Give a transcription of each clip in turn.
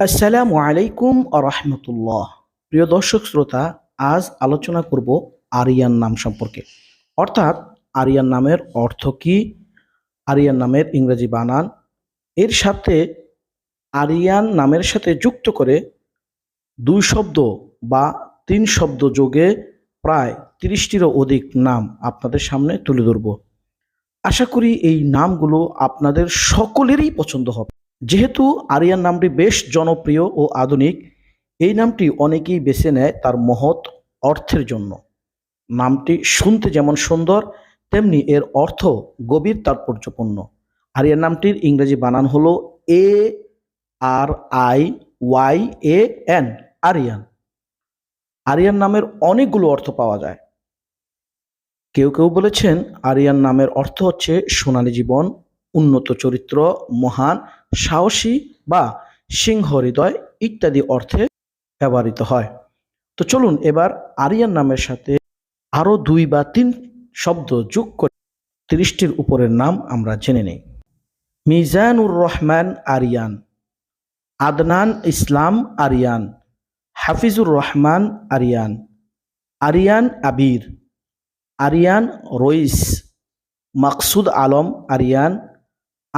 আসসালামু আলাইকুম রহমতুল্লাহ। প্রিয় দর্শক শ্রোতা, আজ আলোচনা করব আরিয়ান নাম সম্পর্কে। অর্থাৎ আরিয়ান নামের অর্থ কি? আরিয়ান নামের ইংরেজি বানান। এর সাথে আরিয়ান নামের সাথে যুক্ত করে দুই শব্দ বা তিন শব্দ যোগে প্রায় তিরিশটিরও অধিক নাম আপনাদের সামনে তুলে ধরব। আশা করি এই নামগুলো আপনাদের সকলেরই পছন্দ হবে। যেহেতু আরিয়ান নামটি বেশ জনপ্রিয় ও আধুনিক, এই নামটি অনেকেই বেছে নেয় তার মহৎ অর্থের জন্য। নামটি শুনতে যেমন সুন্দর, তেমনি এর অর্থ গভীর তাৎপর্যপূর্ণ। আরিয়ান নামটির ইংরেজি বানান হলো A R I Y A N, Ariyan. Ariyan নামের অনেকগুলো অর্থ পাওয়া যায়। কেউ কেউ বলেছেন আরিয়ান নামের অর্থ হচ্ছে সোনালী জীবন উন্নত চরিত্র, মহান, সাহসী বা সিংহ হৃদয় ইত্যাদি অর্থে ব্যবহৃত হয়। তো চলুন এবার আরিয়ান নামের সাথে আরও দুই বা তিন শব্দ যোগ করে তিরিশটির উপরের নাম আমরা জেনে নেই। মিজানুর রহমান আরিয়ান, আদনান ইসলাম আরিয়ান, হাফিজুর রহমান আরিয়ান আরিয়ান আবির, আরিয়ান রইস, মাকসুদ আলম আরিয়ান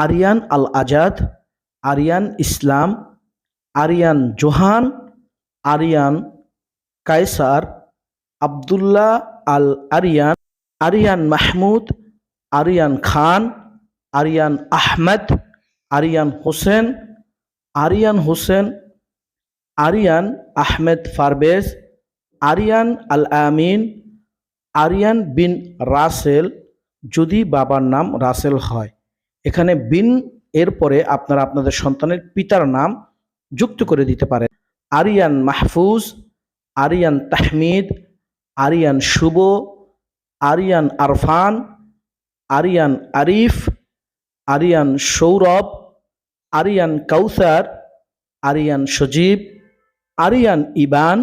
আরিয়ান আল আজাদ, আরিয়ান ইসলাম, আরিয়ান জোহান, আরিয়ান কায়সার, আবদুল্লাহ আল আরিয়ান আরিয়ান মাহমুদ, আরিয়ান খান, আরিয়ান আহমেদ, আরিয়ান হোসেন আরিয়ান হোসেন, আরিয়ান আহমেদ ফারবেজ, আরিয়ান আল আমিন, আরিয়ান বিন রাসেল, যদি বাবার নাম রাসেল হয়। এখানে বিন এর পরে আপনারা আপনাদের সন্তানের পিতার নাম যুক্ত করে দিতে পারেন। আরিয়ান মাহফুজ, আরিয়ান তাহমিদ, আরিয়ান শুভ, আরিয়ান আরফান, আরিয়ান আরিফ, আরিয়ান সৌরভ, আরিয়ান কাউসার, আরিয়ান সজীব, আরিয়ান ইবান,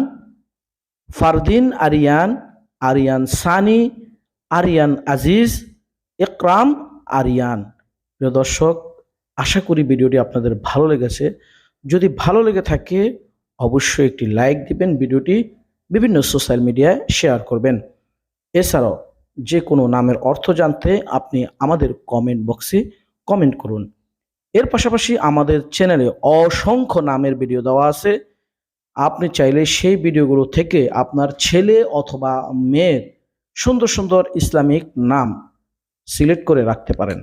ফারদিন আরিয়ান আরিয়ান সানি, আরিয়ান আজিজ, ইকরাম আরিয়ান। প্রিয় দর্শক, আশা করি ভিডিওটি আপনাদের ভালো লেগেছে। যদি ভালো লেগে থাকে, অবশ্যই একটি লাইক দিবেন ভিডিওটি, বিভিন্ন সোশ্যাল মিডিয়ায় শেয়ার করবেন। এছাড়াও যে কোনো নামের অর্থ জানতে আপনি আমাদের কমেন্ট বক্সে কমেন্ট করুন। এর পাশাপাশি আমাদের চ্যানেলে অসংখ্য নামের ভিডিও দেওয়া আছে। আপনি চাইলে সেই ভিডিওগুলো থেকে আপনার ছেলে অথবা মেয়ের সুন্দর সুন্দর ইসলামিক নাম সিলেক্ট করে রাখতে পারেন।